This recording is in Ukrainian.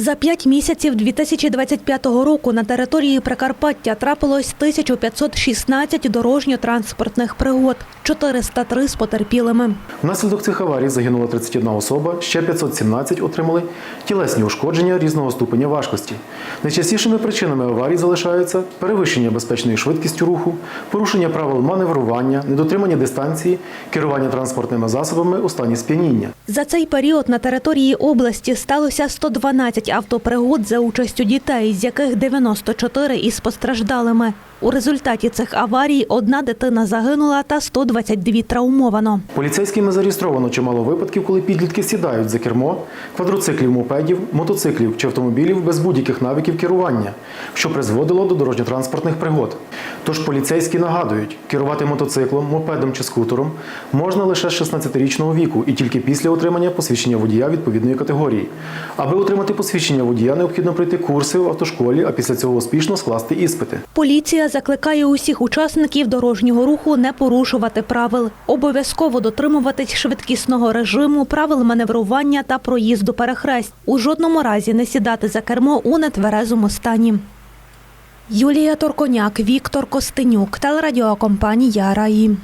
За п'ять місяців 2025 року на території Прикарпаття трапилось 1516 дорожньо-транспортних пригод, 403 з потерпілими. Внаслідок цих аварій загинула 31 особа, ще 517 отримали тілесні ушкодження різного ступеня важкості. Найчастішими причинами аварій залишаються перевищення безпечної швидкістю руху, порушення правил маневрування, недотримання дистанції, керування транспортними засобами у стані сп'яніння. За цей період на території області сталося 112 автопригод за участю дітей, з яких 94 із постраждалими. У результаті цих аварій одна дитина загинула та 122 травмовано. Поліцейськими зареєстровано чимало випадків, коли підлітки сідають за кермо квадроциклів, мопедів, мотоциклів чи автомобілів без будь-яких навиків керування, що призводило до дорожньо-транспортних пригод. Тож поліцейські нагадують, керувати мотоциклом, мопедом чи скутером можна лише з 16-річного віку і тільки після отримання посвідчення водія відповідної категорії. Аби отримати посвідчення водія, необхідно пройти курси в автошколі, а після цього успішно скласти іспити. Поліція закликає усіх учасників дорожнього руху не порушувати правил, обов'язково дотримуватись швидкісного режиму, правил маневрування та проїзду перехресть. У жодному разі не сідати за кермо у нетверезому стані. Юлія Торконяк, Віктор Костенюк, телерадіокомпанія Раї.